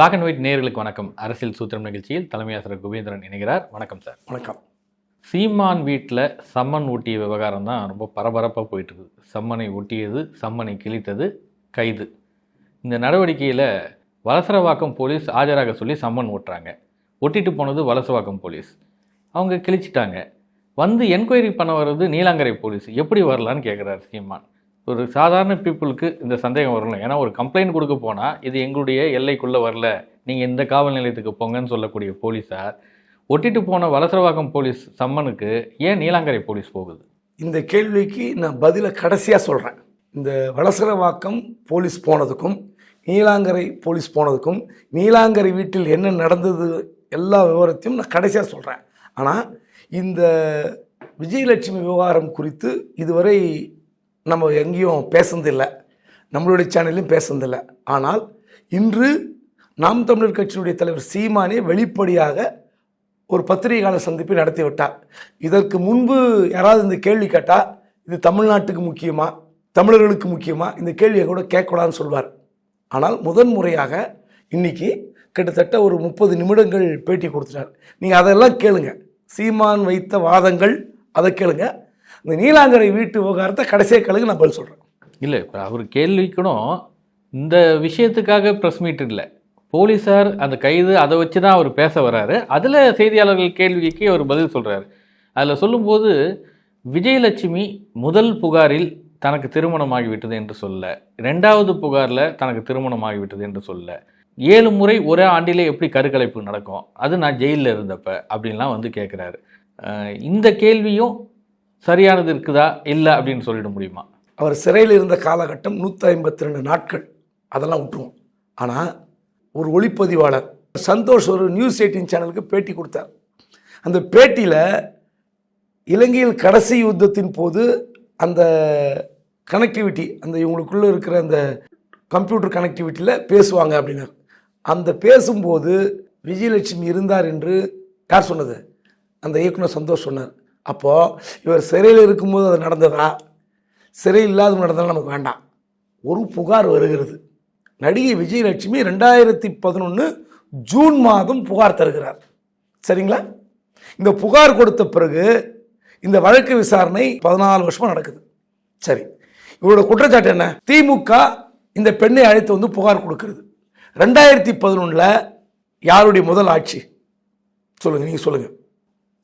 Black and white நேயர்களுக்கு வணக்கம். அரசியல் சூத்திரம் நிகழ்ச்சியில் தலைமை ஆசிரியர் குபேந்திரன் இணைகிறார். வணக்கம் சார். வணக்கம். சீமான் வீட்டில் சம்மன் ஊட்டிய விவகாரம் தான் ரொம்ப பரபரப்பாக போயிட்டு இருக்குது சம்மனை ஒட்டியது சம்மனை கிழித்தது கைது. இந்த நடவடிக்கையில் வலசரவாக்கம் போலீஸ் ஆஜராக சொல்லி சம்மன் ஓட்டுறாங்க. ஒட்டிட்டு போனது வலசரவாக்கம் போலீஸ். அவங்க கிழிச்சிட்டாங்க. வந்து என்கொயரி பண்ண வர்றது நீலாங்கரை போலீஸ். எப்படி வரலான்னு கேட்குறாரு சீமான். ஒரு சாதாரண பீப்புளுக்கு இந்த சந்தேகம் வரலாம் ஏன்னா ஒரு கம்ப்ளைண்ட் கொடுக்க போனால் இது எங்களுடைய எல்லைக்குள்ளே வரல. நீங்கள் இந்த காவல் நிலையத்துக்கு போங்கன்னு சொல்லக்கூடிய போலீஸார் ஒட்டிட்டு போன வலசரவாக்கம் போலீஸ் சம்மனுக்கு ஏன் நீலாங்கரை போலீஸ் போகுது? இந்த கேள்விக்கு நான் பதிலை கடைசியாக சொல்கிறேன் இந்த வளசரவாக்கம் போலீஸ் போனதுக்கும் நீலாங்கரை போலீஸ் போனதுக்கும் நீலாங்கரை வீட்டில் என்ன நடந்தது எல்லா விவரத்தையும் நான் கடைசியாக சொல்கிறேன் ஆனால் இந்த விஜயலட்சுமி விவகாரம் குறித்து இதுவரை நம்ம எங்கேயும் பேசுனதில்லை. நம்மளுடைய சேனல்லையும் பேசுனதில்லை. ஆனால் இன்று நாம் தமிழர் கட்சியினுடைய தலைவர் சீமானே வெளிப்படையாக ஒரு பத்திரிகையாளர் சந்திப்பை நடத்தி விட்டார் இதற்கு முன்பு யாராவது இந்த கேள்வி கேட்டால் இது தமிழ்நாட்டுக்கு முக்கியமா தமிழர்களுக்கு முக்கியமா இந்த கேள்வியை கூட கேட்கக்கூடாதுன்னு சொல்வார். ஆனால் முதன் முறையாக இன்றைக்கி கிட்டத்தட்ட ஒரு முப்பது நிமிடங்கள் பேட்டி கொடுத்துட்டார். நீங்கள் அதெல்லாம் கேளுங்க. சீமான் வைத்த வாதங்கள் அதை கேளுங்கள் இந்த நீலாங்கரை வீட்டு விவகாரத்தை கடைசியாக கழுகு நான் பதில் சொல்கிறேன் இல்லை இப்போ அவர் கேள்விக்கணும் இந்த விஷயத்துக்காக ப்ரெஸ் மீட் இல்லை. போலீஸார் அந்த கைது அதை வச்சு தான் அவர் பேச வராரு அதில் செய்தியாளர்கள் கேள்விக்கு அவர் பதில் சொல்கிறாரு அதில் சொல்லும்போது விஜயலட்சுமி முதல் புகாரில் தனக்கு திருமணமாகிவிட்டது என்று சொல்ல. ரெண்டாவது புகாரில் தனக்கு திருமணமாகிவிட்டது என்று சொல்ல. ஏழு முறை ஒரே ஆண்டிலே எப்படி கருக்கலைப்பு நடக்கும்? அது நான் ஜெயிலில் இருந்தப்ப அப்படின்லாம் வந்து கேட்குறாரு இந்த கேள்வியும் சரியானது இருக்குதா? இல்லை அப்படின்னு சொல்லிட முடியுமா? அவர் சிறையில் இருந்த காலகட்டம் நூற்றி ஐம்பத்தி ரெண்டு நாட்கள். அதெல்லாம் விட்டுருவோம். ஆனால் ஒரு ஒளிப்பதிவாளர் சந்தோஷ் ஒரு நியூஸ் எயிட்டின் சேனலுக்கு பேட்டி கொடுத்தார். அந்த பேட்டியில் இலங்கையில் கடைசி யுத்தத்தின் போது அந்த கனெக்டிவிட்டி அந்த இவங்களுக்குள்ளே இருக்கிற அந்த கம்ப்யூட்டர் கனெக்டிவிட்டியில் பேசுவாங்க அப்படின்னார். அந்த பேசும்போது விஜயலட்சுமி இருந்தார் என்று யார் சொன்னது? அந்த இயக்குனர் சந்தோஷ் சொன்னார். அப்போது இவர் சிறையில் இருக்கும்போது அது நடந்ததா? சிறை இல்லாத நடந்தாலும் நமக்கு வேண்டாம். ஒரு புகார் வருகிறது. நடிகை விஜயலட்சுமி ரெண்டாயிரத்தி பதினொன்று ஜூன் மாதம் புகார் தருகிறார். சரிங்களா? இந்த புகார் கொடுத்த பிறகு இந்த வழக்கு விசாரணை பதினாலு வருஷமாக நடக்குது. சரி. இவரோட குற்றச்சாட்டு என்ன? திமுக இந்த பெண்ணை அழைத்து வந்து புகார் கொடுக்கிறது. ரெண்டாயிரத்தி பதினொன்றில் யாருடைய முதல் ஆட்சி? சொல்லுங்கள் நீங்கள் சொல்லுங்கள்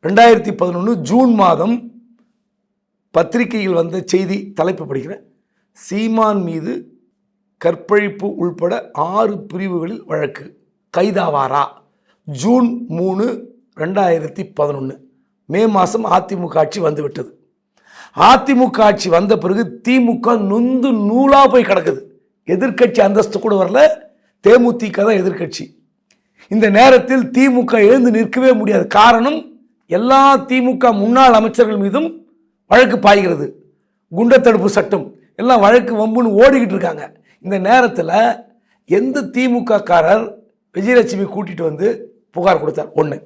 ரெண்டாயிரத்தி பதினொன்று ஜூன் மாதம் பத்திரிகையில் வந்த செய்தி தலைப்பு படிக்கிறேன் சீமான் மீது கற்பழிப்பு உள்பட ஆறு பிரிவுகளில் வழக்கு. கைதாவாரா? ஜூன் மூணு ரெண்டாயிரத்தி பதினொன்று மே மாதம் அதிமுக ஆட்சி வந்துவிட்டது. அதிமுக ஆட்சி வந்த பிறகு திமுக நொந்து நூலாக போய் கிடக்குது. எதிர்க்கட்சி அந்தஸ்து கூட வரல. தேமுதிக தான் எதிர்க்கட்சி. இந்த நேரத்தில் திமுக எழுந்து நிற்கவே முடியாது. காரணம் எல்லா திமுக முன்னாள் அமைச்சர்கள் மீதும் வழக்கு பாய்கிறது. குண்டர் தடுப்பு சட்டம். எல்லாம் வழக்கு வம்புன்னு ஓடிக்கிட்டு இருக்காங்க. இந்த நேரத்தில் எந்த திமுக காரர் விஜயலட்சுமி கூட்டிட்டு வந்து புகார் கொடுத்தார்? ஒன்று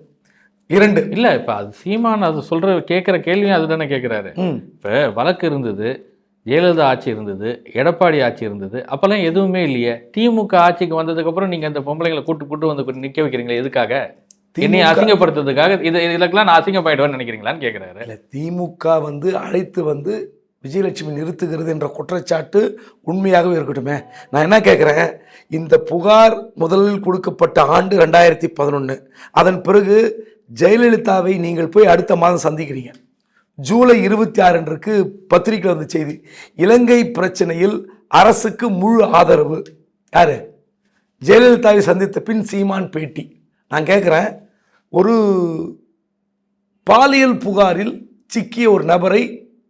இரண்டு. இல்லை இப்போ அது சீமான் அது சொல்கிற கேட்குற கேள்வியும் அதுதானே கேட்குறாரு ம். இப்போ வழக்கு இருந்தது ஜெயலலிதா ஆட்சி இருந்தது எடப்பாடி ஆட்சி இருந்தது அப்போல்லாம் எதுவுமே இல்லையே. திமுக ஆட்சிக்கு வந்ததுக்கப்புறம் நீங்கள் அந்த பொம்பளைங்களை கூட்டு கூட்டு வந்து நிற்க வைக்கிறீங்களா எதுக்காக? என்னை அசிங்கப்படுத்துறதுக்காக இது இதுக்கெல்லாம் நான் அசிங்கப்பாயிடுவேன்னு நினைக்கிறீங்களான்னு கேட்குறாரு இல்லை திமுக வந்து அழைத்து வந்து விஜயலட்சுமி நிறுத்துகிறது என்ற குற்றச்சாட்டு உண்மையாகவே இருக்கட்டுமே. நான் என்ன கேட்குறேன் இந்த புகார் முதலில் கொடுக்கப்பட்ட ஆண்டு ரெண்டாயிரத்தி பதினொன்று அதன் பிறகு ஜெயலலிதாவை நீங்கள் போய் அடுத்த மாதம் சந்திக்கிறீங்க. ஜூலை இருபத்தி ஆறு அன்றைக்கு பத்திரிகையில் வந்த செய்தி. இலங்கை பிரச்சனையில் அரசுக்கு முழு ஆதரவு. யாரு? ஜெயலலிதாவை சந்தித்த பின் சீமான் பேட்டி. நான் கேட்குறேன் ஒரு பாலியல் புகாரில் சிக்கிய ஒரு நபரை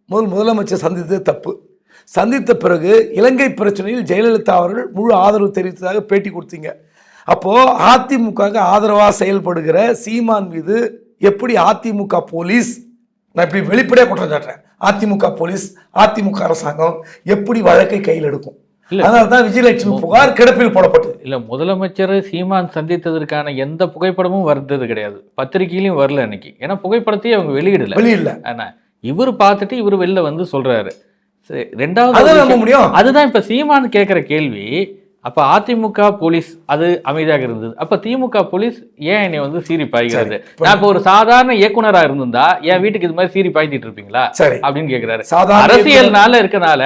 முதல் முதலமைச்சர் சந்தித்தது தப்பு. சந்தித்த பிறகு இலங்கை பிரச்சனையில் ஜெயலலிதா அவர்கள் முழு ஆதரவு தெரிவித்ததாக பேட்டி கொடுத்தீங்க. அப்போது அதிமுகவுக்கு ஆதரவாக செயல்படுகிற சீமான் மீது எப்படி அதிமுக போலீஸ் நான் இப்படி வெளிப்படையாக குற்றம் சாட்டுறேன். அதிமுக போலீஸ் அதிமுக அரசாங்கம் எப்படி வழக்கை கையில் எடுக்கும்? அதனால தான் விஜயலட்சுமி புகார் கிடப்பில் போடப்பட்டது. இல்லை முதலமைச்சர் சீமான் சந்தித்ததற்கான எந்த புகைப்படமும் வந்தது கிடையாது. பத்திரிகையிலையும் வரல அன்னைக்கு. ஏன்னா புகைப்படத்தையே அவங்க வெளியிடல. வெளியில ஆனா இவர் பார்த்துட்டு இவர் வெளில வந்து சொல்றாரு. ரெண்டாவது அதுதான் இப்ப சீமான் கேட்குற கேள்வி. அப்ப அதிமுக போலீஸ் அது அமைதியாக இருந்தது. அப்ப திமுக போலீஸ் ஏன் என்னை வந்து சீறி பாய்கிறது? நான் இப்ப ஒரு சாதாரண இயக்குனரா இருந்திருந்தா என் வீட்டுக்கு இது மாதிரி சீறி பாய்த்திட்டு இருப்பீங்களா? சரி. அப்படின்னு கேக்குறாரு. சாதாரண அரசியல்னால இருக்கனால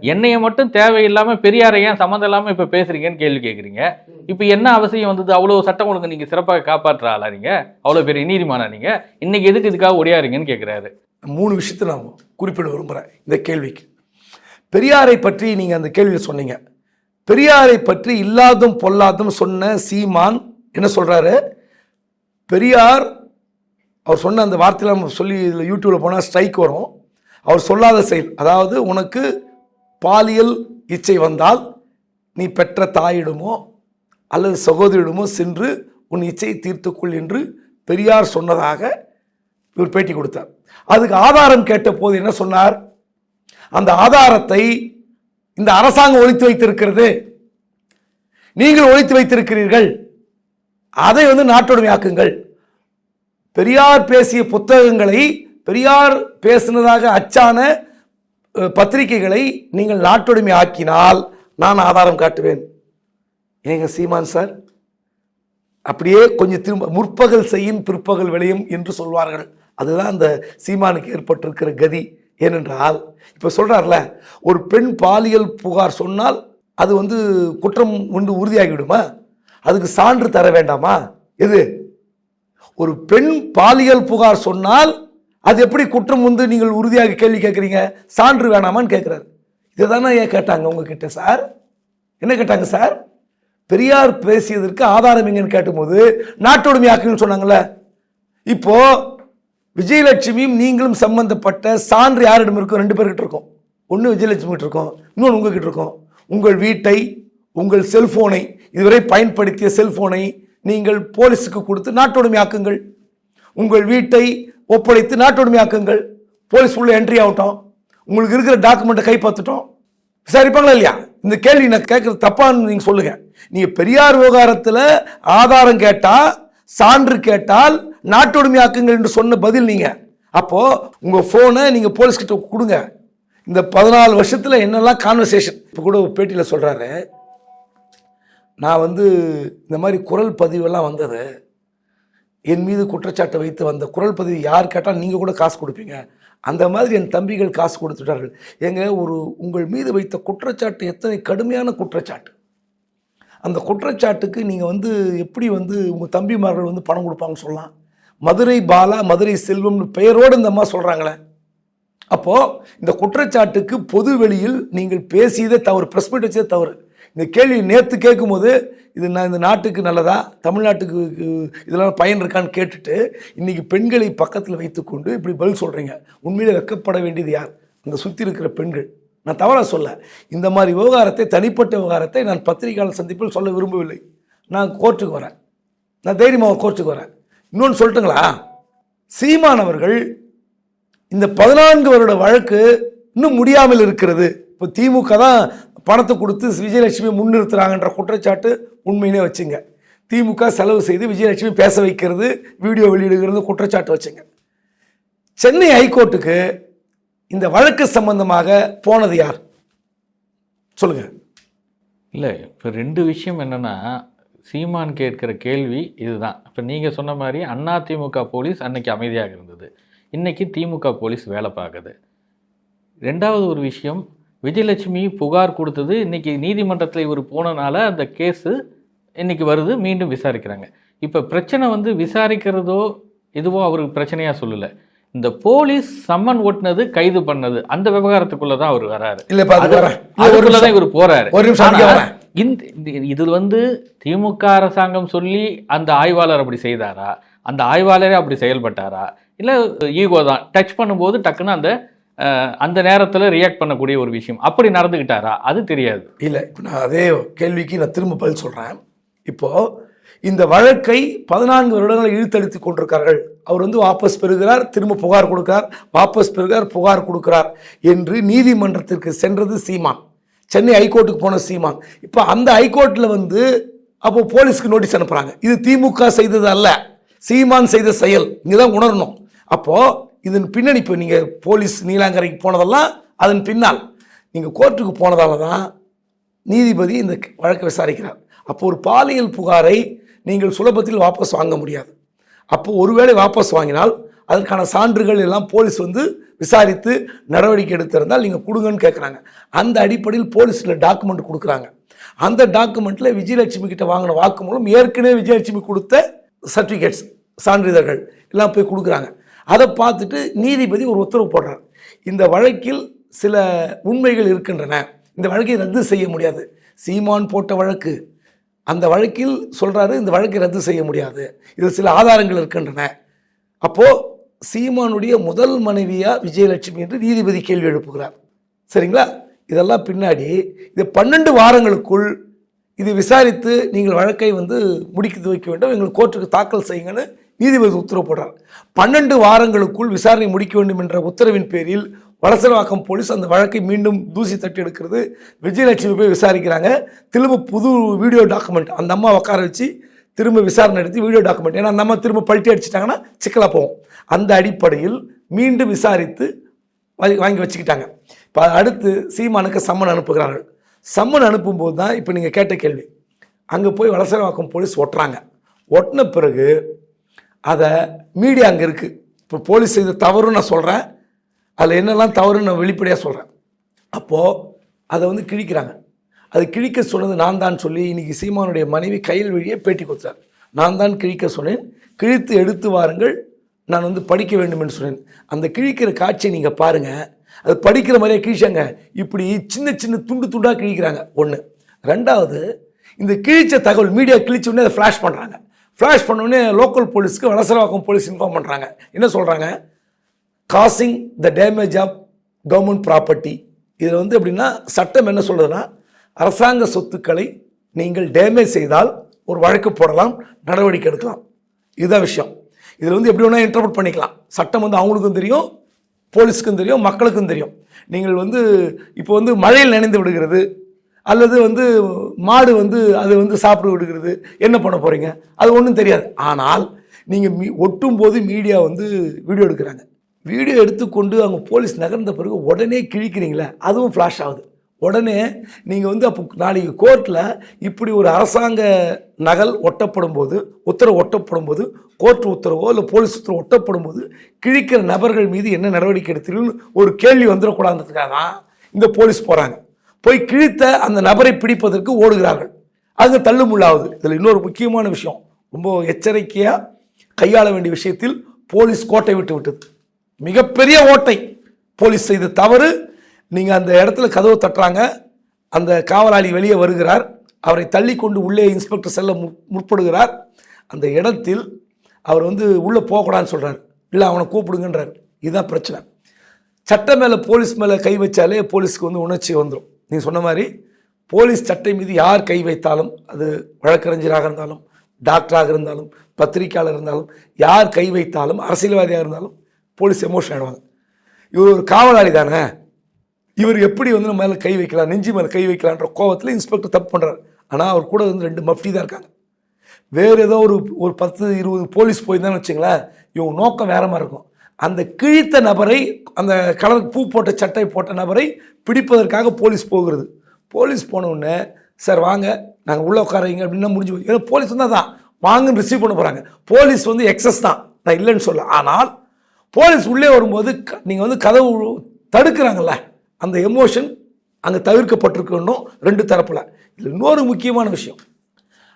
என்னைய மட்டும் தேவையில்லாம பெரியாரை ஏன் சம்மந்தம் இல்லாம இப்ப பேசுறீங்கன்னு கேள்வி கேக்குறீங்க. இப்ப என்ன அவசியம் வந்தது? அவ்வளவு சட்டம் ஒழுங்கு நீங்க சிறப்பாக காப்பாற்ற ஆளா நீங்க? அவ்வளவு பெரிய நீதிமானா நீங்க? இன்னைக்கு எதுக்கு இதுக்காக ஒடியாருங்கன்னு கேக்குறாரு. மூணு விஷயத்தை நான் குறிப்பிட விரும்புகிறேன் இந்த கேள்விக்கு. பெரியாரை பற்றி நீங்கள் அந்த கேள்வியில் சொன்னீங்க. பெரியாரை பற்றி இல்லாதும் பொல்லாதும் சொன்ன சீமான் என்ன சொல்கிறாரு பெரியார் அவர் சொன்ன அந்த வார்த்தையில் நம்ம சொல்லி இதில் யூடியூப்பில் போனால் ஸ்ட்ரைக் வரும். அவர் சொல்லாத செயல் அதாவது உனக்கு பாலியல் இச்சை வந்தால் நீ பெற்ற தாயிடமோ அல்லது சகோதரியிடமோ சென்று உன் இச்சையை தீர்த்துக்கொள் என்று பெரியார் சொன்னதாக இவர் பேட்டி கொடுத்தார். அதுக்கு ஆதாரம் கேட்ட போது என்ன சொன்னார்? அந்த ஆதாரத்தை இந்த அரசாங்கம் ஒழித்து வைத்திருக்கிறது. நீங்கள் ஒழித்து வைத்திருக்கிறீர்கள். அதை வந்து நாட்டுடைமையாக்குங்கள் பெரியார் பேசிய புத்தகங்களை பெரியார் பேசினதாக அச்சான பத்திரிகைகளை நீங்கள் நாட்டுடைமை ஆக்கினால் நான் ஆதாரம் காட்டுவேன். ஏங்க சீமான் சார்? அப்படியே கொஞ்சம் திரும்ப முற்பகல் செய்யும் பிற்பகல் விளையும் என்று சொல்வார்கள். அதுதான் அந்த சீமானுக்கு ஏற்பட்டிருக்கிற கதி. ஏனென்றால் இப்போ சொல்கிறார்ல ஒரு பெண் பாலியல் புகார் சொன்னால் அது வந்து குற்றம் ஒன்று உறுதியாகிவிடுமா? அதுக்கு சான்று தர வேண்டாமா? எது? ஒரு பெண் பாலியல் புகார் சொன்னால் அது எப்படி குற்றம் வந்து நீங்கள் உறுதியாக கேள்வி கேட்குறீங்க. சான்று வேணாமான்னு கேட்குறாரு. இதை தானே ஏன் கேட்டாங்க உங்ககிட்ட சார்? என்ன கேட்டாங்க சார்? பெரியார் பேசியதற்கு ஆதாரம் எங்கன்னு கேட்டும்போது நாட்டுடைமையாக்குன்னு சொன்னாங்கல்ல. இப்போ விஜயலட்சுமியும் நீங்களும் சம்பந்தப்பட்ட சான்று யாரிடம் இருக்கும் ரெண்டு பேர்கிட்ட இருக்கும். ஒன்று விஜயலட்சுமி கிட்ட இருக்கும் இன்னொன்று உங்ககிட்ட இருக்கும். உங்கள் வீட்டை உங்கள் செல்போனை இதுவரை பயன்படுத்திய செல்போனை நீங்கள் போலீஸுக்கு கொடுத்து நாட்டுடைமையாக்குங்கள் உங்கள் வீட்டை ஒப்படைத்து நாட்டுடைமையாக்குங்கள் போலீஸ் உள்ள என்ட்ரி ஆகட்டும். உங்களுக்கு இருக்கிற டாக்குமெண்ட்டை கைப்பற்றுட்டோம் விசாரிப்பாங்களா இல்லையா? இந்த கேள்வி நான் கேட்குறது தப்பான்னு நீங்கள் சொல்லுங்கள் நீங்கள் பெரியார் விவகாரத்தில் ஆதாரம் கேட்டால் சான்று கேட்டால் நாட்டுடைமையாக்குங்கள் என்று சொன்ன பதில் நீங்கள் அப்போது உங்கள் ஃபோனை நீங்கள் போலீஸ்கிட்ட கொடுங்க. இந்த பதினாலு வருஷத்தில் என்னெல்லாம் கான்வர்சேஷன் இப்போ கூட ஒரு சொல்கிறாரு நான் வந்து இந்த மாதிரி குரல் பதிவெல்லாம் வந்தது. என் மீது குற்றச்சாட்டை வைத்து வந்த குரல் பதிவு யார் கேட்டால் நீங்கள் கூட காசு கொடுப்பீங்க. அந்த மாதிரி என் தம்பிகள் காசு கொடுத்துட்டார்கள். ஏங்க ஒரு உங்கள் மீது வைத்த குற்றச்சாட்டு எத்தனை கடுமையான குற்றச்சாட்டு. அந்த குற்றச்சாட்டுக்கு நீங்கள் வந்து எப்படி வந்து உங்கள் தம்பிமார்கள் வந்து பணம் கொடுப்பாங்கன்னு சொல்லலாம். மதுரை பாலா மதுரை செல்வம்னு பெயரோடு இந்த அம்மா சொல்கிறாங்களே அப்போது இந்த குற்றச்சாட்டுக்கு பொது வெளியில் நீங்கள் பேசியதே தவறு ப்ரெஸ் மீட் வச்சதே தவறு. இந்த கேள்வி நேற்று கேட்கும்போது இது நான் இந்த நாட்டுக்கு நல்லதா தமிழ்நாட்டுக்கு இதெல்லாம் பயன் இருக்கான்னு கேட்டுட்டு இன்றைக்கி பெண்களை பக்கத்தில் வைத்துக்கொண்டு இப்படி பதில் சொல்கிறீங்க உண்மையிலே வெக்கப்பட வேண்டியது யார்? அங்கே சுற்றி இருக்கிற பெண்கள். நான் தவறாக சொல்ல இந்த மாதிரி விவகாரத்தை தனிப்பட்ட விவகாரத்தை நான் பத்திரிகையாளர் சந்திப்பில் சொல்ல விரும்பவில்லை. நான் கோர்ட்டுக்கு வரேன். நான் தைரியமாக கோர்ட்டுக்கு வரேன். இன்னொன்று சொல்லட்டுங்களா? சீமான் அவர்கள் இந்த பதினான்கு வருட வழக்கு இன்னும் முடியாமல் இருக்கிறது. இப்போ திமுக தான் பணத்தை கொடுத்து விஜயலட்சுமி முன்னிறுத்துறாங்கன்ற குற்றச்சாட்டு உண்மையினே வச்சுங்க. திமுக செலவு செய்து விஜயலட்சுமி பேச வைக்கிறது வீடியோ வெளியிடுகிறது குற்றச்சாட்டு வச்சுங்க. சென்னை ஹைகோர்ட்டுக்கு இந்த வழக்கு சம்பந்தமாக போனது யார்? சொல்லுங்க. இல்லை இப்போ ரெண்டு விஷயம் என்னன்னா சீமான் கேட்கிற கேள்வி இதுதான். இப்போ நீங்கள் சொன்ன மாதிரி அதிமுக போலீஸ் அன்னைக்கு அமைதியாக இருந்தது. இன்றைக்கி திமுக போலீஸ் வேலை பார்க்குது. ரெண்டாவது ஒரு விஷயம் விஜயலட்சுமி புகார் கொடுத்தது இன்றைக்கி நீதிமன்றத்தில் இவர் போனனால அந்த கேஸு இன்றைக்கி வருது மீண்டும் விசாரிக்கிறாங்க. இப்போ பிரச்சனை வந்து விசாரிக்கிறதோ எதுவோ அவருக்கு பிரச்சனையாக சொல்லலை. இந்த போலீஸ் சம்மன் ஓட்டுனது கைது பண்ணது. அந்த விவகாரத்துக்குள்ள தான் அவர் வராரு. அதுக்குள்ள தான். இவர் போறாரு. ஒரு நிமிஷம் அங்கே ஆனா, வரேன். இந்த இந்த- இது வந்து திமுக அரசாங்கம் சொல்லி அந்த ஆய்வாளர் அப்படி செய்தாரா? அந்த ஆய்வாளரே அப்படி செயல்பட்டாரா? இல்ல ஈகோ தான். டச் பண்ணும்போது டக்குன்னு அந்த அந்த நேரத்துல ரியாக்ட் பண்ணக்கூடிய ஒரு விஷயம். அப்படி நடந்துக்கிட்டாரா அது தெரியாது. இல்லை இப்போ நான் அதே கேள்விக்கு நான் திரும்ப பதில் சொல்கிறேன் இப்போ இந்த வழக்கை பதினான்கு வருடங்கள் இழுத்தடித்து கொண்டிருக்கார்கள் அவர் வந்து வாபஸ் பெறுகிறார் திரும்ப புகார் கொடுக்கிறார். வாபஸ் பெறுகிறார் புகார் கொடுக்கிறார் என்று நீதிமன்றத்திற்கு சென்றது சீமான். சென்னை ஹைகோர்ட்டுக்கு போன சீமான். இப்போ அந்த ஹைகோர்ட்டில் வந்து அப்போ போலீஸ்க்கு நோட்டீஸ் அனுப்புகிறாங்க இது திமுக செய்தது அல்ல. சீமான் செய்த செயல். இங்கே தான் உணரணும். அப்போது இதன் பின்னணி இப்போ நீங்கள் போலீஸ் நீலாங்கரைக்கு போனதெல்லாம் அதன் பின்னால். நீங்கள் கோர்ட்டுக்கு போனதால தான் நீதிபதி இந்த வழக்கை விசாரிக்கிறார். அப்போ ஒரு பாலியல் புகாரை நீங்கள் சுலபத்தில் வாபஸ் வாங்க முடியாது. அப்போ ஒருவேளை வாபஸ் வாங்கினால் அதற்கான சான்றுகள் எல்லாம் போலீஸ் வந்து விசாரித்து நடவடிக்கை எடுத்திருந்தால் நீங்கள் கொடுங்கன்னு கேட்குறாங்க அந்த அடிப்படையில் போலீஸில் டாக்குமெண்ட் கொடுக்குறாங்க. அந்த டாக்குமெண்ட்டில் விஜயலட்சுமி கிட்ட வாங்கின வாக்கு மூலம் ஏற்கனவே விஜயலட்சுமி கொடுத்த சர்டிஃபிகேட்ஸ் சான்றிதழ்கள் எல்லாம் போய் கொடுக்குறாங்க. அதை பார்த்துட்டு நீதிபதி ஒரு உத்தரவு போடுறார். இந்த வழக்கில் சில உண்மைகள் இருக்கின்றன. இந்த வழக்கை ரத்து செய்ய முடியாது. சீமான் போட்ட வழக்கு. அந்த வழக்கில் சொல்கிறாரு இந்த வழக்கை ரத்து செய்ய முடியாது. இதில் சில ஆதாரங்கள் இருக்கின்றன. அப்போது சீமானுடைய முதல் மனைவியாக விஜயலட்சுமி என்று நீதிபதி கேள்வி எழுப்புகிறார். சரிங்களா? இதெல்லாம் பின்னாடி இது பன்னெண்டு வாரங்களுக்குள் இது விசாரித்து நீங்கள் வழக்கை வந்து முடித்து வைக்க வேண்டும் எங்கள் கோர்ட்டுக்கு தாக்கல் செய்யுங்கன்னு நீதிபதி உத்தரவு போடுறார். பன்னெண்டு வாரங்களுக்குள் விசாரணை முடிக்க வேண்டும் என்ற உத்தரவின் பேரில் வலசரவாக்கம் போலீஸ் அந்த வழக்கை மீண்டும் தூசி தட்டி எடுக்கிறது. விஜயலட்சுமி போய் விசாரிக்கிறாங்க. திரும்ப புது வீடியோ டாக்குமெண்ட். அந்த அம்மா உட்கார வச்சு திரும்ப விசாரணை நடத்தி வீடியோ டாக்குமெண்ட். ஏன்னா அந்த அம்மா திரும்ப பல்ட்டி அடிச்சிட்டாங்கன்னா சிக்கலாக போகும். அந்த அடிப்படையில் மீண்டும் விசாரித்து வாங்கி வாங்கி வச்சுக்கிட்டாங்க. இப்போ அடுத்து சீமானுக்கு சம்மன் அனுப்புகிறார்கள். சம்மன் அனுப்பும்போது தான் இப்போ நீங்கள் கேட்ட கேள்வி. அங்கே போய் வலசரவாக்கம் போலீஸ் ஒட்டுறாங்க. ஒட்டின பிறகு அதை மீடியா அங்கே இருக்குது இப்போ போலீஸ் செய்த தவறுன்னு நான் சொல்கிறேன் அதில் என்னெல்லாம் தவறுன்னு நான் வெளிப்படையாக சொல்கிறேன் அப்போது அதை வந்து கிழிக்கிறாங்க. அது கிழிக்க சொன்னது நான் தான் சொல்லி இன்றைக்கி சீமானுடைய மனைவி கையில் வழியே பேட்டி கொடுத்தார். நான் தான் கிழிக்க சொன்னேன். கிழித்து எடுத்து வாருங்கள். நான் வந்து படிக்க வேண்டும் என்று சொன்னேன். அந்த கிழிக்கிற காட்சியை நீங்கள் பாருங்கள் அது படிக்கிற மாதிரியே கிழிச்சாங்க. இப்படி சின்ன சின்ன துண்டு துண்டாக கிழிக்கிறாங்க. ஒன்று ரெண்டாவது இந்த கிழிச்ச தகவல் மீடியா கிழிச்ச உடனே அதை ஃப்ளாஷ் பண்ணுறாங்க ஃப்ளாஷ் பண்ண உடனே லோக்கல் போலீஸ்க்கு வலசரவாக்கம் போலீஸ் இன்ஃபார்ம் பண்ணுறாங்க என்ன சொல்கிறாங்க causing the damage of government property இதில் வந்து எப்படின்னா சட்டம் என்ன சொல்கிறதுனா அரசாங்க சொத்துக்களை நீங்கள் டேமேஜ் செய்தால் ஒரு வழக்கு போடலாம் நடவடிக்கை எடுக்கலாம். இதுதான் விஷயம். இதில் வந்து எப்படி வேணால் இன்டர்பிரட் பண்ணிக்கலாம். சட்டம் வந்து அவங்களுக்கும் தெரியும் போலீஸுக்கும் தெரியும் மக்களுக்கும் தெரியும். நீங்கள் வந்து இப்போ வந்து மழையில் நனைந்து விடுகிறது அல்லது வந்து மாடு வந்து அது வந்து சாப்பிட விடுகிறது என்ன பண்ண போகிறீங்க அது ஒன்றும் தெரியாது. ஆனால் நீங்கள் மீ ஒட்டும் போது மீடியா வந்து வீடியோ எடுக்கிறாங்க. வீடியோ எடுத்துக்கொண்டு அவங்க போலீஸ் நகர்ந்த பிறகு உடனே கிழிக்கிறீங்களே அதுவும் ஃப்ளாஷ் ஆகுது. உடனே நீங்கள் வந்து அப்போ நாளைக்கு கோர்ட்டில் இப்படி ஒரு அரசாங்க நகல் ஒட்டப்படும் போது உத்தரவு ஒட்டப்படும் போது கோர்ட் உத்தரவோ இல்லை போலீஸ் உத்தரவு ஒட்டப்படும் போது கிழிக்கிற நபர்கள் மீது என்ன நடவடிக்கை எடுத்துருன்னு ஒரு கேள்வி வந்துடக்கூடாதுன்றதுக்காக தான் இந்த போலீஸ் போகிறாங்க போய் கிழித்த அந்த நபரை பிடிப்பதற்கு ஓடுகிறார்கள். அது தள்ளுமுள்ளாவது. இதில் இன்னொரு முக்கியமான விஷயம். ரொம்ப எச்சரிக்கையாக கையாள வேண்டிய விஷயத்தில் போலீஸ் கோட்டை விட்டு விட்டது. மிகப்பெரிய ஓட்டை போலீஸ் செய்த தவறு. நீங்கள் அந்த இடத்துல கதவு தட்டுறாங்க. அந்த காவலாளி வெளியே வருகிறார். அவரை தள்ளி கொண்டு உள்ளே இன்ஸ்பெக்டர் செல்ல மு- முற்படுகிறார். அந்த இடத்தில் அவர் வந்து உள்ளே போகக்கூடாதுன்னு சொல்கிறார் இல்லை அவனை கூப்பிடுங்கன்றார். இதுதான் பிரச்சனை. சட்டம் மேலே போலீஸ் மேலே கை வச்சாலே போலீஸ்க்கு வந்து உணர்ச்சி வந்துடும் நீங்கள் சொன்ன மாதிரி போலீஸ் சட்டை மீது யார் கை வைத்தாலும் அது வழக்கறிஞராக இருந்தாலும் டாக்டராக இருந்தாலும் பத்திரிக்கையாளர் இருந்தாலும் யார் கை வைத்தாலும் அரசியல்வாதியாக இருந்தாலும் போலீஸ் எமோஷன் ஆயிடுவாங்க. இவர் ஒரு காவலாளி தானே? இவர் எப்படி வந்து நம்ம மேலே கை வைக்கலாம் நெஞ்சு மேலே கை வைக்கலான்ற கோவத்தில் இன்ஸ்பெக்டர் தப்பு பண்ணுறாரு ஆனால் அவர் கூட வந்து ரெண்டு மஃப்டி தான் இருக்காங்க. வேறு ஏதோ ஒரு ஒரு பத்து இருபது போலீஸ் போயிருந்தான்னு வச்சுங்களேன் இவங்க நோக்கம் வேற மாதிரி இருக்கும். அந்த கிழித்த நபரை அந்த கலர் பூ போட்ட சட்டை போட்ட நபரை பிடிப்பதற்காக போலீஸ் போகிறது. போலீஸ் போனவுடனே சார் வாங்க நாங்கள் உள்ளே உட்காரீங்க அப்படின்னா முடிஞ்சு போய் ஏன்னா போலீஸ் வந்து தான் வாங்கன்னு ரிசீவ் பண்ண போகிறாங்க போலீஸ் வந்து எக்ஸஸ் தான். நான் இல்லைன்னு சொல்ல ஆனால் போலீஸ் உள்ளே வரும்போது நீங்கள் வந்து கதவு தடுக்கிறாங்கல்ல அந்த எமோஷன் அங்கே தவிர்க்கப்பட்டிருக்கணும் ரெண்டு தரப்பில். இதில் இன்னொரு முக்கியமான விஷயம்.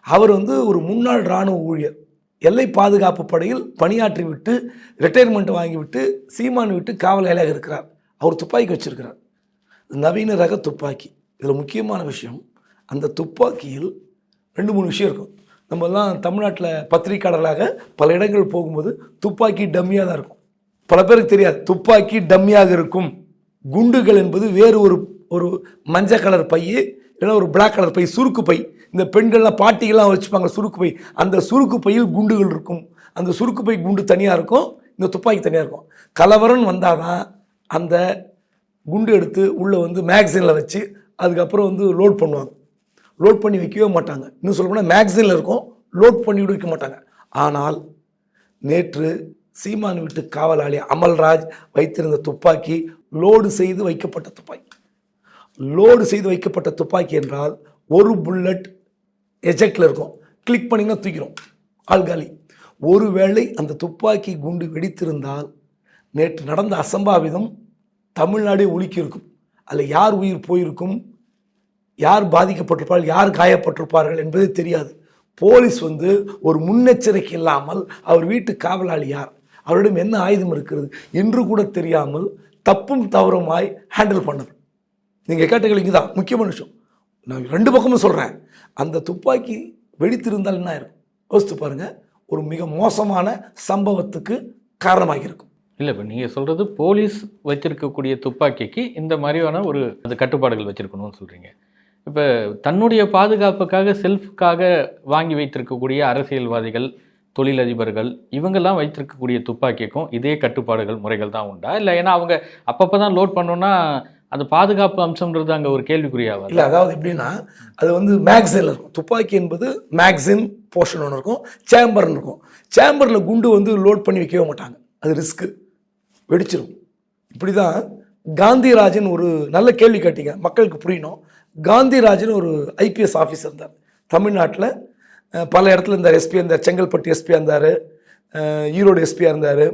அவர் வந்து ஒரு முன்னாள் இராணுவ ஊழியர். எல்லை பாதுகாப்பு படையில் பணியாற்றி விட்டு ரிட்டையர்மெண்ட் வாங்கிவிட்டு சீமான் விட்டு காவல் இருக்கிறார். அவர் துப்பாக்கி வச்சிருக்கிறார். நவீன ரக துப்பாக்கி. இதில் முக்கியமான விஷயம் அந்த துப்பாக்கியில் ரெண்டு மூணு விஷயம் இருக்கும். நம்ம தமிழ்நாட்டில் பத்திரிக்கையாளர்களாக பல இடங்கள் போகும்போது துப்பாக்கி டம்மியாக தான் இருக்கும். பல பேருக்கு தெரியாது. துப்பாக்கி டம்மியாக இருக்கும். குண்டுகள் என்பது வேறு ஒரு ஒரு மஞ்சள் கலர் பை இல்லைன்னா ஒரு பிளாக் கலர் பை சுருக்கு பை. இந்த பெண்கள்லாம் பாட்டிகள்லாம் வச்சுப்பாங்க சுருக்கு பை. அந்த சுருக்கு பையில் குண்டுகள் இருக்கும். அந்த சுருக்கு பை குண்டு தனியாக இருக்கும் இந்த துப்பாக்கி தனியாக இருக்கும். கலவரன் வந்தால் தான் அந்த குண்டு எடுத்து உள்ளே வந்து மேக்சினில் வச்சு அதுக்கப்புறம் வந்து லோட் பண்ணுவாங்க. லோட் பண்ணி வைக்கவே மாட்டாங்க. இன்னும் சொல்ல போனால் மேக்சினில் இருக்கும் லோட் பண்ணி வைக்க மாட்டாங்க. ஆனால் நேற்று சீமான் வீட்டு காவலாளி அமல்ராஜ் வைத்திருந்த துப்பாக்கி லோடு செய்து வைக்கப்பட்ட துப்பாக்கி. லோடு செய்து வைக்கப்பட்ட துப்பாக்கி என்றால் ஒரு புல்லட் எஜெக்டில் இருக்கும். கிளிக் பண்ணிங்கன்னா தூக்கிறோம் ஆள்காலி ஒருவேளை அந்த துப்பாக்கி குண்டு வெடித்திருந்தால் நேற்று நடந்த அசம்பாவிதம் தமிழ்நாடே உலுக்கியிருக்கும். அதில் யார் உயிர் போயிருக்கும்? யார் பாதிக்கப்பட்டிருப்பார்கள்? யார் காயப்பட்டிருப்பார்கள் என்பது தெரியாது. போலீஸ் வந்து ஒரு முன்னெச்சரிக்கை இல்லாமல் அவர் வீட்டு காவலாளி யார்? அவரிடம் என்ன ஆயுதம் இருக்கிறது என்று கூட தெரியாமல் தப்பும் தவறுமாய் ஹேண்டில் பண்ணது. நீங்கள் கேட்ட கேள்விக்கு தான் முக்கியமான விஷயம். நான் ரெண்டு பக்கமும் சொல்கிறேன் அந்த துப்பாக்கி வெடித்திருந்தால் என்ன ஆயிருக்கும் யோசித்து பாருங்க ஒரு மிக மோசமான சம்பவத்துக்கு காரணமாக இருக்கும் இல்லை இப்போ நீங்கள் சொல்கிறது போலீஸ் வச்சிருக்கக்கூடிய துப்பாக்கிக்கு இந்த மாதிரியான ஒரு அது கட்டுப்பாடுகள் வச்சுருக்கணும்னு சொல்கிறீங்க இப்போ தன்னுடைய பாதுகாப்புக்காக செல்ஃப்காக வாங்கி வைத்திருக்கக்கூடிய அரசியல்வாதிகள் தொழிலதிபர்கள் இவங்கெல்லாம் வைத்திருக்கக்கூடிய துப்பாக்கிக்கும் இதே கட்டுப்பாடுகள் முறைகள் தான் உண்டா? இல்லை ஏன்னா அவங்க அப்பப்போ தான் லோட் பண்ணோன்னா அந்த பாதுகாப்பு அம்சம்ன்றது அங்கே ஒரு கேள்விக்குறியாகும் இல்லை அதாவது எப்படின்னா அது வந்து மேக்சினில் இருக்கும். துப்பாக்கி என்பது மேக்சின் போர்ஷன் ஒன்று இருக்கும் சேம்பர்னு இருக்கும். சேம்பரில் குண்டு வந்து லோட் பண்ணி வைக்கவே மாட்டாங்க. அது ரிஸ்க்கு வெடிச்சிடும் இப்படி தான் காந்திராஜன் ஒரு நல்ல கேள்வி கேட்டீங்க. மக்களுக்கு புரியணும். காந்திராஜன் ஒரு ஐபிஎஸ் ஆஃபீஸர் இருந்தார். தமிழ்நாட்டில் பல இடத்துல இருந்தார். எஸ்பி இருந்தார் செங்கல்பட்டு எஸ்பியாக இருந்தார். ஈரோடு எஸ்பியாக இருந்தார்.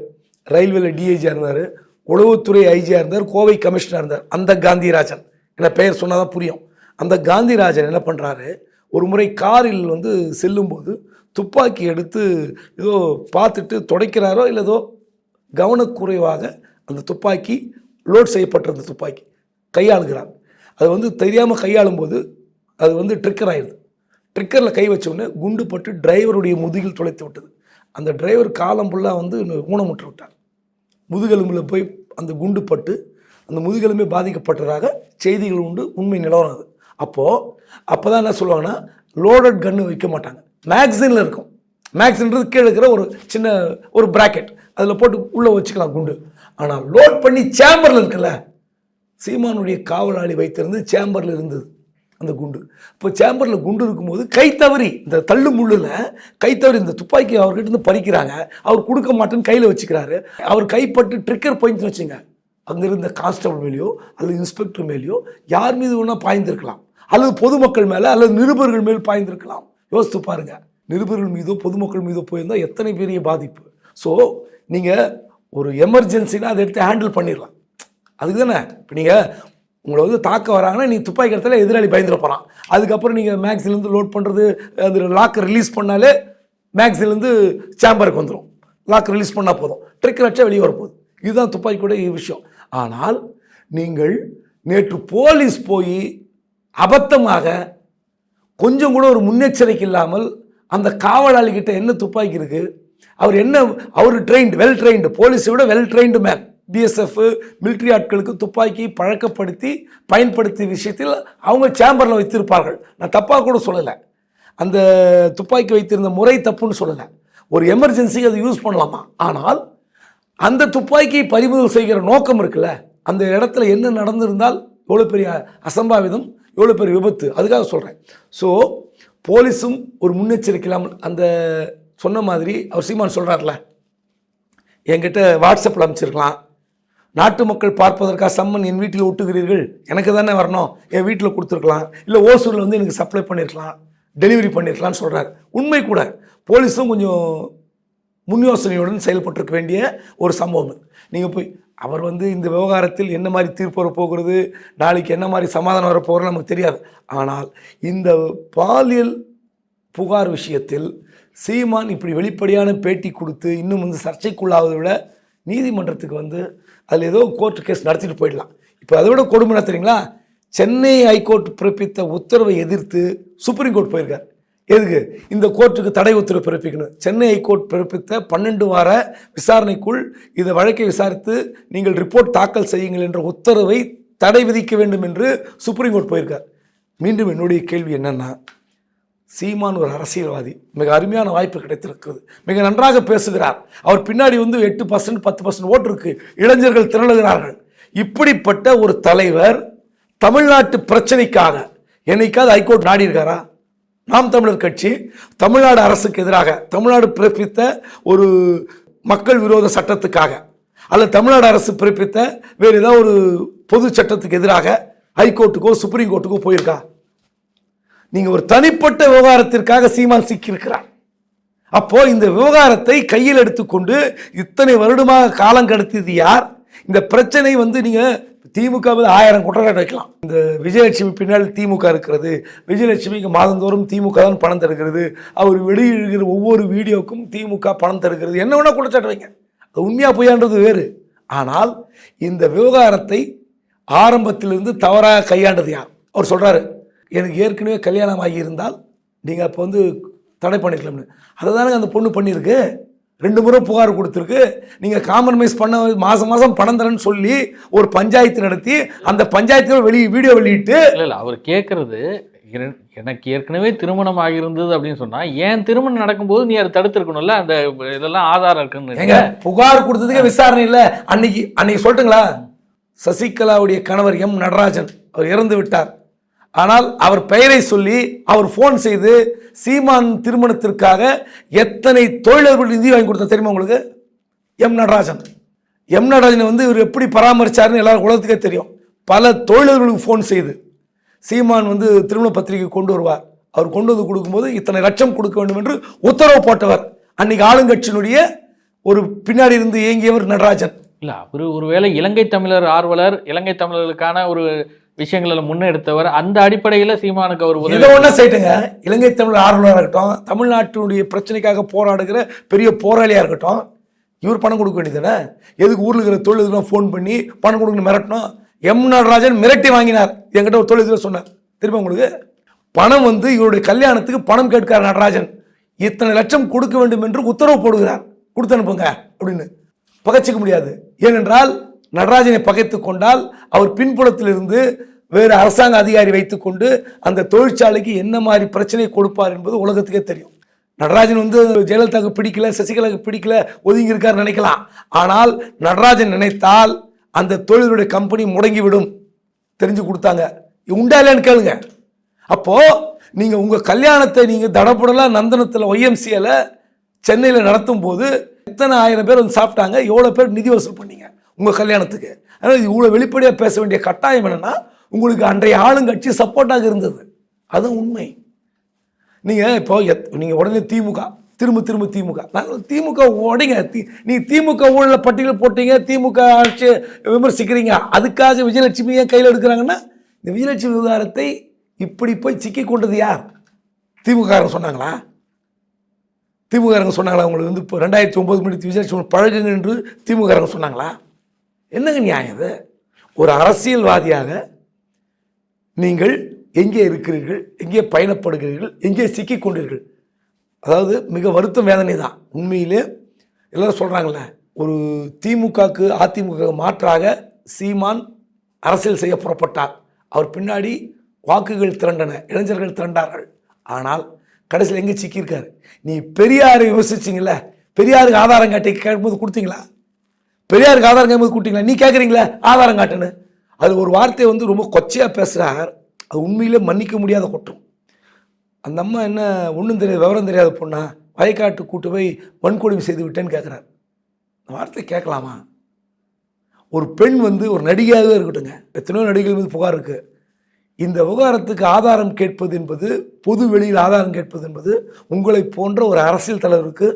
ரயில்வேல டிஐஜியாக இருந்தார். உளவுத்துறை ஐஜியாக இருந்தார். கோவை கமிஷனாக இருந்தார். அந்த காந்திராஜன். என்ன பெயர் சொன்னால் தான் புரியும். அந்த காந்திராஜன் என்ன பண்ணுறாரு ஒரு முறை காரில் வந்து செல்லும்போது துப்பாக்கி எடுத்து ஏதோ பார்த்துட்டு துடைக்கிறாரோ இல்லை ஏதோ கவனக்குறைவாக அந்த துப்பாக்கி லோட் செய்யப்பட்டிருந்த துப்பாக்கி கையாளுகிறார். அது வந்து தெரியாமல் கையாளும்போது அது வந்து ட்ரிக்கர் ஆயிடுது. ட்ரிக்கரில் கை வச்ச உடனே குண்டு பட்டு டிரைவருடைய முதுகில் துளைத்து விட்டது. அந்த டிரைவர் காலம் ஃபுல்லாக வந்து ஊனமுற்று விட்டார். முதுகெலும்பில் போய் அந்த குண்டு பட்டு அந்த முதுகெலும்பே பாதிக்கப்பட்டதாக செய்திகள் உண்டு உண்மை நிலவரம் அது. அப்போது அப்போ தான் என்ன சொல்லுவாங்கன்னா லோடட் கன்று வைக்க மாட்டாங்க. மேக்சினில் இருக்கும். மேக்சின்றது கீழே இருக்கிற ஒரு சின்ன ஒரு ப்ராக்கெட் அதில் போட்டு உள்ளே வச்சுக்கலாம் குண்டு. ஆனால் லோட் பண்ணி சேம்பரில் இருக்குல்ல சீமானுடைய காவலாளி வைத்திருந்து சேம்பரில் இருந்தது. அந்த குண்டு. இப்போ சேம்பரில் குண்டு இருக்கும்போது கை தவறி இந்த தள்ளு முள்ளில் கை தவறி இந்த துப்பாக்கி அவர்கிட்ட இருந்து பறிக்கிறாங்க. அவர் கொடுக்க மாட்டேன்னு கையில் வச்சுக்கிறாரு. அவர் கைப்பட்டு ட்ரிக்கர் பாயிண்ட்னு வச்சுங்க. அங்கே இருந்த கான்ஸ்டபிள் மேலேயோ அல்லது இன்ஸ்பெக்டர் மேலேயோ யார் மீது வேணால் பாய்ந்திருக்கலாம். அல்லது பொதுமக்கள் மேலே அல்லது நிருபர்கள் மேல் பாய்ந்திருக்கலாம். யோசித்து பாருங்கள் நிருபர்கள் மீதோ பொதுமக்கள் மீதோ போயிருந்தால் எத்தனை பெரிய பாதிப்பு. ஸோ நீங்கள் ஒரு எமர்ஜென்சினா அதை எடுத்து ஹேண்டில் பண்ணிடலாம் அதுக்கு தானே இப்போ நீங்கள் உங்களை வந்து தாக்க வராங்கன்னா நீ துப்பாக்கி இடத்துல எதிராளி பயந்துட போகிறான் அதுக்கப்புறம் நீங்கள் மேக்ஸிலேருந்து லோட் பண்ணுறது அது லாக்கை ரிலீஸ் பண்ணாலே மேக்ஸிலேருந்து சேம்பருக்கு வந்துடும் லாக் ரிலீஸ் பண்ணால் போதும். ட்ரிக் அடிச்சா வெளியே வரப்போகுது. இதுதான் துப்பாக்கியோட விஷயம். ஆனால் நீங்கள் நேற்று போலீஸ் போய் அபத்தமாக கொஞ்சம் கூட ஒரு முன்னெச்சரிக்கை இல்லாமல் அந்த காவலாளிகிட்ட என்ன துப்பாக்கி இருக்குது அவர் என்ன அவர் ட்ரெயின்டு வெல் ட்ரெயின்டு போலீஸை விட well trained man BSF military ஆட்களுக்கு துப்பாக்கி பழக்கப்படுத்தி பயன்படுத்திய விஷயத்தில் அவங்க சேம்பரில் வைத்திருப்பார்கள். நான் தப்பாக கூட சொல்லலை. அந்த துப்பாக்கி வைத்திருந்த முறை தப்புன்னு சொல்லலை. ஒரு எமர்ஜென்சிக்கு அதை யூஸ் பண்ணலாமா? ஆனால் அந்த துப்பாக்கியை பறிமுதல் செய்கிற நோக்கம் இருக்குல்ல அந்த இடத்துல என்ன நடந்திருந்தால் எவ்வளோ பெரிய அசம்பாவிதம் எவ்வளோ பெரிய விபத்து அதுக்காக சொல்கிறேன் ஸோ போலீஸும் ஒரு முன்னெச்சரிக்கை இல்லாமல் அந்த சொன்ன மாதிரி அவர் சீமான் சொல்கிறார்ல என்கிட்ட வாட்ஸ்அப்பில் அனுப்பிச்சிருக்கலாம் நாட்டு மக்கள் பார்ப்பதற்காக சம்மன் என் வீட்டில் ஒட்டுகிறீர்கள் எனக்கு தானே வரணும் என் வீட்டில் கொடுத்துருக்கலாம் இல்லை ஓசூரில் வந்து எனக்கு சப்ளை பண்ணியிருக்கலாம் டெலிவரி பண்ணியிருக்கலாம்னு சொல்கிறார் உண்மை கூட போலீஸும் கொஞ்சம் முன் யோசனையுடன் செயல்பட்டிருக்க வேண்டிய ஒரு சம்பவம் நீங்கள் போய் அவர் வந்து இந்த விவகாரத்தில் என்ன மாதிரி தீர்ப்பு வரப் போகிறது நாளைக்கு என்ன மாதிரி சமாதானம் வரப்போகிறது நமக்கு தெரியாது. ஆனால் இந்த பாலியல் புகார் விஷயத்தில் சீமான் இப்படி வெளிப்படையான பேட்டி கொடுத்து இன்னும் வந்து சர்ச்சைக்குள்ளாவதை விட நீதிமன்றத்துக்கு வந்து அதில் ஏதோ கோர்ட் கேஸ் நடத்திட்டு போயிடலாம். இப்போ அதை விட கொடுமை என்ன தெரியுங்களா? சென்னை ஹைகோர்ட் பிறப்பித்த உத்தரவை எதிர்த்து சுப்ரீம் கோர்ட் போயிருக்கார். எதுக்கு? இந்த கோர்ட்டுக்கு தடை உத்தரவு பிறப்பிக்கணும். சென்னை ஹைகோர்ட் பிறப்பித்த பன்னெண்டு வார விசாரணைக்குள் இந்த வழக்கை விசாரித்து நீங்கள் ரிப்போர்ட் தாக்கல் செய்யுங்கள் என்ற உத்தரவை தடை விதிக்க வேண்டும் என்று சுப்ரீம் கோர்ட் போயிருக்கார். மீண்டும் என்னுடைய கேள்வி என்னென்னா சீமான் ஒரு அரசியல்வாதி. மிக அருமையான வாய்ப்பு கிடைத்திருக்கிறது. மிக நன்றாக பேசுகிறார். அவர் பின்னாடி வந்து எட்டு பர்சன்ட் பத்து பர்சன்ட் ஓட்டு இருக்கு. இளைஞர்கள் திரளுகிறார்கள். இப்படிப்பட்ட ஒரு தலைவர் தமிழ்நாட்டு பிரச்சனைக்காக என்னைக்காவது ஹைகோர்ட் நாடியிருக்காரா? நாம் தமிழர் கட்சி தமிழ்நாடு அரசுக்கு எதிராக தமிழ்நாடு பிறப்பித்த ஒரு மக்கள் விரோத சட்டத்துக்காக அல்லது தமிழ்நாடு அரசு பிறப்பித்த வேறு ஏதாவது ஒரு பொது சட்டத்துக்கு எதிராக ஹைகோர்ட்டுக்கோ சுப்ரீம் கோர்ட்டுக்கோ போயிருக்கா? நீங்க ஒரு தனிப்பட்ட விவகாரத்திற்காக சீமான் சிக்கியிருக்கிறார். அப்போ இந்த விவகாரத்தை கையில் எடுத்துக்கொண்டு இத்தனை வருடமாக காலம் கடத்தியது யார்? இந்த பிரச்சனை வந்து நீங்க திமுக மீது ஆயிரம் குற்றச்சாட்டு வைக்கலாம். இந்த விஜயலட்சுமி பின்னால் திமுக இருக்கிறது. விஜயலட்சுமிக்கு மாதந்தோறும் திமுக தான் பணம் தருகிறது. அவர் வெளியிடுகிற ஒவ்வொரு வீடியோக்கும் திமுக பணம் தருகிறது. என்ன வேணால் குற்றச்சாட்டு வைங்க. அது உண்மையா பொய்யான்றது வேறு. ஆனால் இந்த விவகாரத்தை ஆரம்பத்திலிருந்து தவறாக கையாண்டது யார்? அவர் சொல்றாரு எனக்கு ஏற்கனவே கல்யாணம் ஆகியிருந்தால் நீங்கள் அப்போ வந்து தடை பண்ணிக்கலாம்னு. அதை தானே அந்த பொண்ணு பண்ணியிருக்கு? ரெண்டு முறை புகார் கொடுத்துருக்கு. நீங்கள் காம்ப்ரமைஸ் பண்ண மாதம் மாதம் பணம் தரேன்னு சொல்லி ஒரு பஞ்சாயத்து நடத்தி அந்த பஞ்சாயத்தில் வெளி வீடியோ வெளியிட்டு இல்ல இல்ல அவர் கேட்கறது என- எனக்கு ஏற்கனவே திருமணம் ஆகியிருந்தது அப்படின்னு சொன்னா ஏன் திருமணம் நடக்கும்போது நீ அதை தடுத்திருக்கணும்ல? அந்த இதெல்லாம் ஆதாரம் இருக்குன்னு ஏங்க புகார் கொடுத்ததுக்கு விசாரணை இல்லை. அன்னைக்கு அன்னைக்கு சொல்லட்டுங்களா? சசிகலாவுடைய கணவர் எம் நடராஜன் அவர் இறந்து விட்டார். ஆனால் அவர் பெயரை சொல்லி அவர் ஃபோன் செய்து சீமான் திருமணத்திற்காக எத்தனை தொழிலர்கள் நிதி வாங்கி கொடுத்தா தெரியுமா உங்களுக்கு? எம் நடராஜன். எம் நடராஜனை வந்து இவர் எப்படி பராமரிச்சாருன்னு எல்லாரும் உலகத்துக்கே தெரியும். பல தொழிலர்களுக்கு ஃபோன் செய்து சீமான் வந்து திருமண பத்திரிகை கொண்டு வருவார். அவர் கொண்டு வந்து கொடுக்கும்போது இத்தனை லட்சம் கொடுக்க வேண்டும் என்று உத்தரவு போட்டவர். அன்னைக்கு ஆளுங்கட்சியினுடைய ஒரு பின்னாடி இருந்து இயங்கியவர் நடராஜன். இல்லை அவர் ஒருவேளை இலங்கை தமிழர் ஆர்வலர் இலங்கை தமிழர்களுக்கான ஒரு விஷயங்களை முன்னெடுத்தவர் அந்த அடிப்படையில சீமானுக்கு அவர் இதை ஒன்றா செய்யிட்டுங்க இலங்கை தமிழ் ஆர்வலராக இருக்கட்டும் தமிழ்நாட்டினுடைய பிரச்சனைக்காக போராடுகிற பெரிய போராளியாக இருக்கட்டும் இவர் பணம் கொடுக்க வேண்டியதானே எதுக்கு ஊரில் இருக்கிற தொழிலுக்குலாம் ஃபோன் பண்ணி பணம் கொடுக்கணும் மிரட்டணும்? எம் நடராஜன் மிரட்டி வாங்கினார். என்கிட்ட ஒரு தொழில் சொன்னார். திரும்ப உங்களுக்கு? பணம் வந்து இவருடைய கல்யாணத்துக்கு பணம் கேட்கிறார் நடராஜன். இத்தனை லட்சம் கொடுக்க வேண்டும் என்று உத்தரவு போடுகிறார். கொடுத்து அனுப்புங்க அப்படின்னு. பகைச்சிக்க முடியாது. ஏனென்றால் நடராஜனை பகைத்து கொண்டால் அவர் பின்புலத்திலிருந்து வேறு அரசாங்க அதிகாரி வைத்துக்கொண்டு அந்த தொழிற்சாலைக்கு என்ன மாதிரி பிரச்சனை கொடுப்பார் என்பது உலகத்துக்கே தெரியும். நடராஜன் வந்து ஜெயலலிதாவுக்கு பிடிக்கல சசிகலாவுக்கு பிடிக்கல ஒதுங்கிருக்காரு நினைக்கலாம். ஆனால் நடராஜன் நினைத்தால் அந்த தொழிலுடைய கம்பெனி முடங்கிவிடும். தெரிஞ்சு கொடுத்தாங்க. உண்டா இல்லைன்னு கேளுங்க. அப்போது நீங்கள் உங்கள் கல்யாணத்தை நீங்கள் தடப்படலாம் நந்தனத்தில் ஒய்எம்சியில் சென்னையில் நடத்தும் போது எத்தனை ஆயிரம் பேர் வந்து சாப்பிட்டாங்க எவ்வளோ பேர் நிதி வசூல் பண்ணீங்க? உங்கள் கல்யாணத்துக்கு. அதனால் இது இவ்வளோ வெளிப்படையாக பேச வேண்டிய கட்டாயம் என்னென்னா உங்களுக்கு அன்றைய ஆளுங்கட்சி சப்போர்ட்டாக இருந்தது. அதுவும் உண்மை. நீங்கள் இப்போ எத் நீங்கள் உடனே திமுக திரும்ப திரும்ப திமுக. நாங்கள் திமுக உடைங்க தி நீ திமுக ஊழல பட்டியல் போட்டீங்க திமுக ஆட்சி விமர்சிக்கிறீங்க. அதுக்காக விஜயலட்சுமி ஏன் கையில் எடுக்கிறாங்கன்னா இந்த விஜயலட்சுமி விவகாரத்தை இப்படி போய் சிக்கி கொண்டது யார்? திமுககாரங்க சொன்னாங்களா? திமுககாரங்க சொன்னாங்களா? உங்களுக்கு வந்து இப்போ ரெண்டாயிரத்தி ஒம்பது மணி விஜயலட்சுமி பழகுங்க என்று திமுககாரங்க சொன்னாங்களா? என்னங்க நியாயம் இது? ஒரு அரசியல்வாதியாக நீங்கள் எங்கே இருக்கிறீர்கள் எங்கே பயணப்படுகிறீர்கள் எங்கே சிக்கிக் கொண்டீர்கள்? அதாவது மிக வருத்தம் வேதனை தான் உண்மையிலே எல்லோரும் சொல்கிறாங்களே ஒரு திமுகக்கு அதிமுக மாற்றாக சீமான் அரசியல் செய்ய புறப்பட்டார். அவர் பின்னாடி வாக்குகள் திரண்டன இளைஞர்கள் திரண்டார்கள். ஆனால் கடைசியில் எங்கே சிக்கியிருக்காரு? நீ பெரியாரை விமர்சிச்சிங்களே பெரியாருக்கு ஆதாரம் காட்டி கேட்கும்போது கொடுத்தீங்களா? பெரியாருக்கு ஆதாரம் கேட்கும்போது கூட்டிங்களா நீ கேட்குறீங்களே? ஆதாரம் காட்டுன்னு. அது ஒரு வார்த்தையை வந்து ரொம்ப கொச்சையாக பேசுகிறார் அது உண்மையிலே மன்னிக்க முடியாத குற்றம். அந்த அம்மா என்ன ஒன்றும் தெரியாது விவரம் தெரியாத பொண்ணா? வயக்காட்டு கூட்டு போய் வன்கொடுமை செய்து விட்டேன்னு கேட்குறாரு. அந்த வார்த்தை கேட்கலாமா? ஒரு பெண் வந்து ஒரு நடிகையாகவே இருக்கட்டுங்க எத்தனையோ நடிகைகள் மீது புகார் இருக்குது இந்த விவகாரத்துக்கு ஆதாரம் கேட்பது என்பது பொது வெளியில் ஆதாரம் கேட்பது என்பது உங்களை போன்ற ஒரு அரசியல் தலைவருக்கு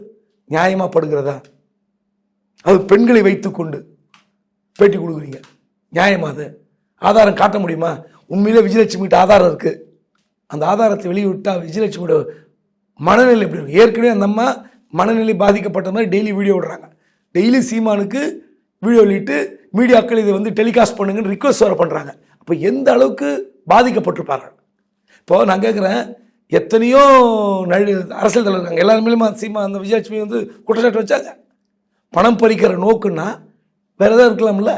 நியாயமாப்படுகிறதா அது பெண்களை வைத்துக்கொண்டு பேட்டி கொடுக்குறீங்க. நியாயமா அது? ஆதாரம் காட்ட முடியுமா? உண்மையிலே விஜயலட்சுமிகிட்ட ஆதாரம் இருக்குது அந்த ஆதாரத்தை வெளியிட்டால் விஜயலட்சுமியோட மனநிலை எப்படி இருக்கும் ஏற்கனவே அந்த அம்மா மனநிலை பாதிக்கப்பட்ட மாதிரி டெய்லி வீடியோ விடுறாங்க. டெய்லி சீமானுக்கு வீடியோ வெளியிட்டு மீடியாக்கள் இதை வந்து டெலிகாஸ்ட் பண்ணுங்கன்னு ரிக்வஸ்ட் வர பண்ணுறாங்க அப்போ எந்த அளவுக்கு பாதிக்கப்பட்டிருப்பார்கள்? இப்போது நான் கேட்குறேன் எத்தனையோ நழி அரசியல் தலைவர் இருக்காங்க எல்லாருமே சீமா அந்த விஜயலட்சுமி வந்து குற்றச்சாட்டு வச்சாங்க? பணம் பறிக்கிற நோக்குன்னா வேறு எதாவது இருக்கலாம்ல?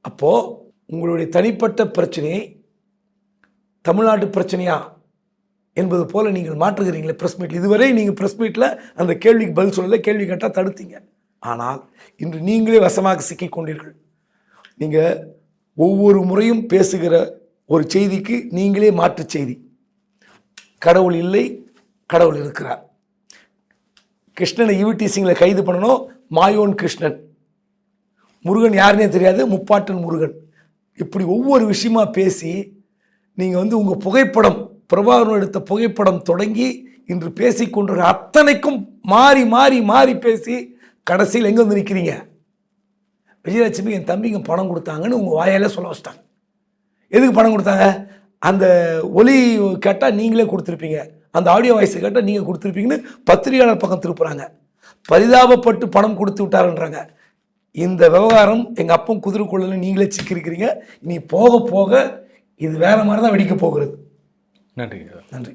அப்போது உங்களுடைய தனிப்பட்ட பிரச்சனையை தமிழ்நாட்டு பிரச்சனையா என்பது போல் நீங்கள் மாற்றுகிறீங்களே ப்ரெஸ் மீட்டில் இதுவரை நீங்கள் ப்ரெஸ் மீட்டில் அந்த கேள்விக்கு பதில் சொல்லலை கேள்வி கேட்டால் தடுத்தீங்க. ஆனால் இன்று நீங்களே வசமாக சிக்கிக் கொண்டீர்கள். நீங்கள் ஒவ்வொரு முறையும் பேசுகிற ஒரு செய்திக்கு நீங்களே மாற்று செய்தி. கடவுள் இல்லை கடவுள் இருக்கிறார். கிருஷ்ணனை ஈவி சிங்கில் கைது பண்ணணும் மாயோன் கிருஷ்ணன். முருகன் யாருன்னே தெரியாது முப்பாட்டன் முருகன். இப்படி ஒவ்வொரு விஷயமா பேசி நீங்கள் வந்து உங்கள் புகைப்படம் பிரபாகரன் எடுத்த புகைப்படம் தொடங்கி இன்று பேசி பேசிக்கொண்டிருக்கிற அத்தனைக்கும் மாறி மாறி மாறி பேசி கடைசியில் எங்கே வந்து நிற்கிறீங்க விஜயலட்சுமி என் தம்பிங்க பணம் கொடுத்தாங்கன்னு உங்கள் வாயால் சொல்ல வச்சிட்டாங்க. எதுக்கு பணம் கொடுத்தாங்க? அந்த ஒலி கேட்டால் நீங்களே கொடுத்துருப்பீங்க. அந்த ஆடியோ வாய்ஸ் கேட்டால் நீங்கள் கொடுத்துருப்பீங்கன்னு பத்திரிகையாளர் பக்கம் திருப்புறாங்க. பரிதாபப்பட்டு பணம் கொடுத்து விட்டாருன்றாங்க. இந்த விவகாரம் எங்கள் அப்பன் குதிரைக்குள்ள நீங்களே சிக்கியிருக்கிறீங்க இனி போக போக இது வேற மாதிரி தான் வெடிக்க போகிறது. நன்றி. நன்றி.